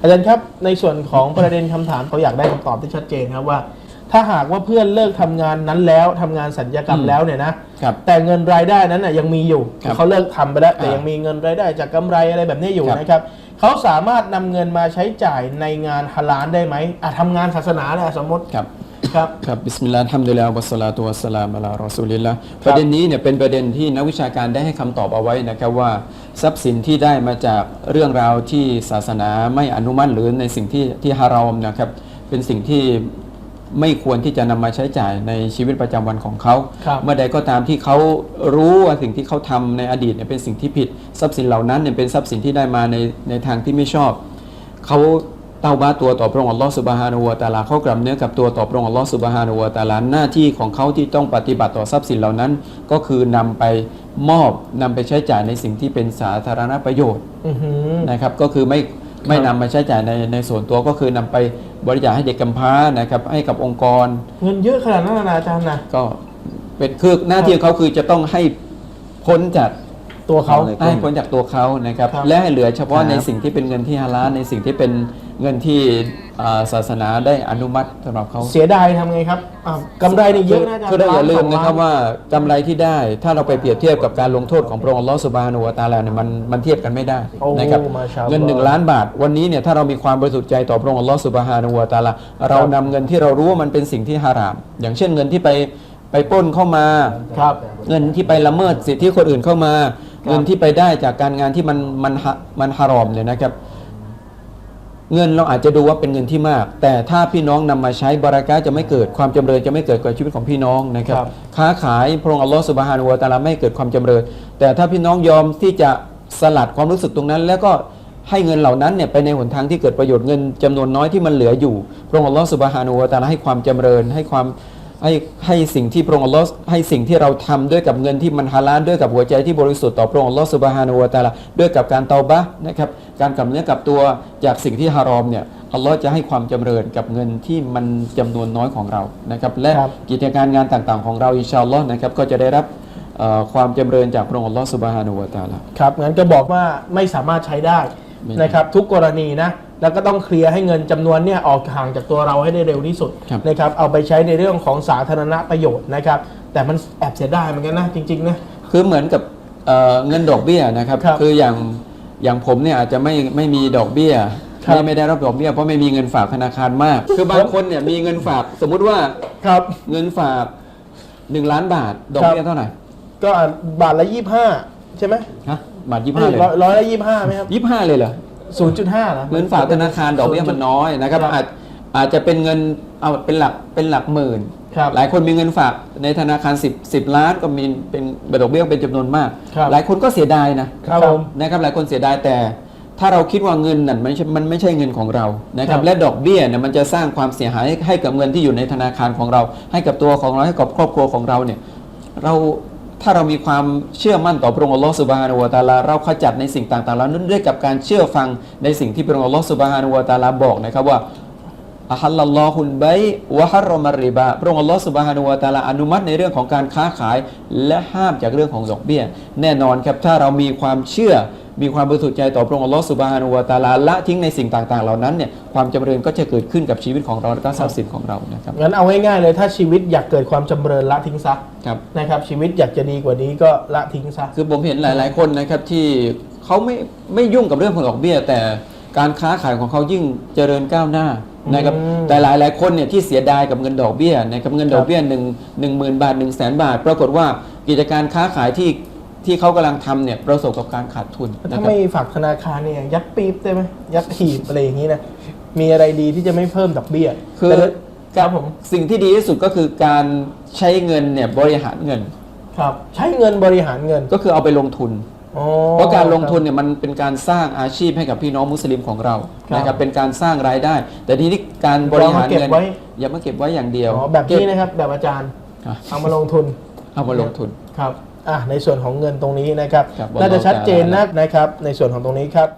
อาจารย์ครับในส่วนของประเด็นคำถามเขาอยากได้คำตอบที่ชัดเจนครับว่า ถ้าหากว่าเพื่อนเลิกทำงานนั้นแล้วทำงานสัญญกรรมอืมแล้วเนี่ยนะครับแต่เงินรายได้นั้นน่ะยังมีอยู่ครับเขาเลิกทำไปแล้วแต่อ่ายัยังมีเงินรายได้จากกำไรอะไรแบบนี้อยู่ครับนะครับเขาสามารถนำเงินมาใช้จ่ายในงานฮาลาลได้ไหมอะทำงานศาสนาแหละสมมติ ครับครับครับบิสมิลลาห์อัลฮัมดุลิลลาฮ์วัสสลาตุวัสสลามอะลารอซูลิลละประเด็นนี้เนี่ยเป็นประเด็นที่นักวิชาการได้ให้คำตอบเอาไว้นะครับว่า ทรัพย์สินที่ได้มาจากเรื่องราวที่ศาสนาไม่อนุมัติหรือในสิ่งที่ที่ฮารอมนะครับเป็นสิ่งที่ไม่ควรที่จะนำมาใช้จ่ายในชีวิตประจำวันของเขาครับเมื่อใดก็ตามที่เขารู้ว่าสิ่งที่เขาทำในอดีตเนี่ยเป็นสิ่งที่ผิดทรัพย์สินเหล่านั้นเนี่ยเป็นทรัพย์สินที่ได้มาในในทางที่ไม่ชอบเขา เต้าบ้าตัวต่อพระองค์อัลลอฮ์สุบฮานะฮูวะตะอาลาเขากลับเนื้อกลับตัวต่อพระองค์อัลลอฮ์สุบฮานะฮูวะตะอาลาหน้าที่ของเขาที่ต้องปฏิบัติต่อทรัพย์สินเหล่านั้น ก็คือนำไปมอบนำไปใช้จ่ายในสิ่งที่เป็นสาธารณประโยชน์อือหือนะครับก็คือไม่ไม่นำมาใช้จ่ายในในส่วนตัวก็คือนำไปบริจาคให้เด็กกำพร้านะครับให้กับองค์กร เงินเยอะขนาดนั้นนะอาจารย์นะก็เป็นคือหน้าที่ของเขาคือจะต้องให้พ้นจากตัวเขาเอาเลยให้พ้นจากตัวเขานะครับครับและให้เหลือเฉพาะครับในสิ่งที่เป็นเงินที่ฮาลาลในสิ่งที่เป็น เงินที่อ่าศาสนาได้อนุมัติสำหรับเขา เสียดายทำไงครับอะกำไรนี่เยอะนะอาจารย์คือเราอย่าลืมสงนะครับล้ว่ากำไรที่ได้ถ้าเราไปเปรียบเทียบกับการลงโทษของพระองค์อัลลอฮฺสุบฮานุวะตะอาลาเนี่ยมันมันเทียบกันไม่ได้โอ้นะครับมาชาอัลลอฮ์ เงินหนึ่งล้านบาท วันนี้เนี่ยถ้าเรามีความบริสุทธิ์ใจต่อพระองค์อัลลอฮฺสุบฮานุวะตะอาลาเรานำเงินที่เรารู้ว่ามันเป็นสิ่งที่ฮาราม อย่างเช่นเงินที่ไปไปปล้นเข้ามา ครับ เงินที่ไปละเมิดสิทธิคนอื่นเข้ามา เงินที่ไปได้จากการงานที่มันมันฮะมันฮารอมเนี่ยนะครับ เงินเราอาจจะดูว่าเป็นเงินที่มาก แต่ถ้าพี่น้องนำมาใช้บารักะห์จะไม่เกิดความจำเริญจะไม่เกิดกับชีวิตของพี่น้องนะครับครับค้าขายพระองค์อัลลอฮฺสุบฮานุวะตะอาลาไม่ให้เกิดความจำเริญ แต่ถ้าพี่น้องยอมที่จะสลัดความรู้สึกตรงนั้น แล้วก็ให้เงินเหล่านั้นเนี่ยไปในหนทางที่เกิดประโยชน์เงินจำนวนน้อยที่มันเหลืออยู่พระองค์อัลลอฮฺสุบฮานุวะตะอาลาให้ความจำเริญให้ความ ให้ให้สิ่งที่พระองค์อัลลอฮ์ให้สิ่งที่เราทำด้วยกับเงินที่มันฮาลาลด้วยกับหัวใจที่บริสุทธิ์ต่อพระองค์อัลลอฮ์สุบฮานุวะตะอาลาด้วยกับการเตาบะห์นะครับการกลับเนื้อกลับตัวจากสิ่งที่ฮารอมเนี่ยอัลลอฮ์จะให้ความจำเริญกับเงินที่มันจำนวนน้อยของเรานะครับและครับกิจการงานต่างๆ ของเราอินชาอัลลอฮ์นะครับก็จะได้รับเอ่อความจำเริญจากพระองค์อัลลอฮ์สุบฮานุวะตะอาลาครับงั้นก็บอกว่าไม่สามารถใช้ได้ไม่ได้นะครับทุกกรณีนะ แล้วก็ต้องเคลียร์ให้เงินจำนวนเนี่ยออกห่างจากตัวเราให้ได้เร็วที่สุดครับนะครับเอาไปใช้ในเรื่องของสาธารณประโยชน์นะครับ แต่มันแอบเสียดายเหมือนกันนะจริงๆนะคือเหมือนกับเอ่อเงินดอกเบี้ยนะครับครับออย่างอย่างผมเนี่ยอาจจะไม่ไม่มีดอกเบี้ยครับไม่ไม่ได้รับดอกเบี้ยเพราะไม่มีเงินฝากธนาคารมาก คือบางคนเนี่ยมีเงินฝากสมมุติว่าครับเงินฝากหนึ่งล้านบาทดอกเบี้ยเท่าไหร่ ก็บาทละยี่ห้าใช่ไหมฮะบาทยี่ห้าเลยร้อยร้อยละยี่ห้าไหมครับยี่ห้าเลยเหรอ ศูนย์จุดห้าเหรอ เงินฝากธนาคารดอกเบี้ยมันน้อยนะครับครับอาจอาจจะเป็นเงินเอาเป็นหลักเป็นหลักหมื่น ครับหลายคนมีเงินฝากในธนาคาร 10 10ล้านก็มีเป็นดอกเบี้ยเป็นจำนวนมาก ครับ หลายคนก็เสียดายนะครับผม นะครับหลายคนเสียดายแต่ ถ้าเราคิดว่าเงินนั่นมันไม่ใช่มันไม่ใช่เงินของเรานะครับครับและดอกเบี้ยเนี่ยมันจะสร้างความเสียหายให้ให้กับเงินที่อยู่ในธนาคารของเรา ให้กับตัวของเราให้กับครอบครัวของเราเนี่ยเรา ถ้าเรามีความเชื่อมั่นต่อพระองค์อัลลอฮฺสุบฮานุวาตาลาเราขจัดในสิ่งต่างๆแล้วนั้นด้วยกับการเชื่อฟังในสิ่งที่พระองค์อัลลอฮฺสุบฮานุวาตาลาบอกนะครับว่า อัลลอฮุลไบวะฮารรอมริบาพระองค์อัลลอฮฺสุบฮานุวะตะอาลาอนุมัติในเรื่องของการค้าขาย และห้ามจากเรื่องของดอกเบี้ย แน่นอนครับถ้าเรามีความเชื่อ มีความบริสุทธิ์ใจต่อพระองค์อัลลอฮฺสุบฮานุวะตะอาลาละทิ้งในสิ่งต่างๆ เหล่านั้นเนี่ยความจำเริญก็จะเกิดขึ้นกับชีวิตของเราและก็ทรัพย์สินของเรานะครับงั้นเอาง่ายๆเลยถ้าชีวิตอยากเกิดความจำเริญละทิ้งซะครับนะครับชีวิตอยากจะดีกว่านี้ก็ละทิ้งซะคือผมเห็นหลาย ๆคนนะครับที่เขาไม่ไม่ยุ่งกับเรื่องของดอกเบี้ย แต่การค้าขายของเขายิ่งเจริญก้าวหน้า นะครับอืมแต่หลายๆคนเนี่ยที่เสียดายกับเงินดอกเบี้ยนะครับเงินดอกเบี้ยหนึ่งหนึ่งหมื่นบาทหนึ่งแสนบาท ปรากฏว่ากิจการค้าขายที่ที่เขากำลังทำเนี่ยประสบกับการขาดทุนนะถ้าครับไม่ฝากธนาคารเนี่ยยัดปี๊บได้ไหมยัดหีบอะไรอย่างนี้นะมีอะไรดีที่จะไม่เพิ่มดอกเบี้ยคือแต่ครับผมสิ่งที่ดีที่สุดก็คือการใช้เงินเนี่ยบริหารเงิน ครับ ใช้เงินบริหารเงินก็คือเอาไปลงทุนอ๋อ เพราะการลงทุนคบเนี่ยมันเป็นการสร้างอาชีพให้กับพี่น้องมุสลิมของเราครับนะครับเป็นการสร้างรายได้ แต่ทีนี้การบริหารเรามาเก็บเงินไว้อย่ามาเก็บไว้อย่างเดียวอ๋อแบบนี้เก็นะครับแบบอาจารย์อะเอามาลงทุนเอามาลงทุนครับอะในส่วนของเงินตรงนี้นะครับครับน่าจะชัดเจน wallahu นะ ta'ala นะครับ ในส่วนของตรงนี้ครับ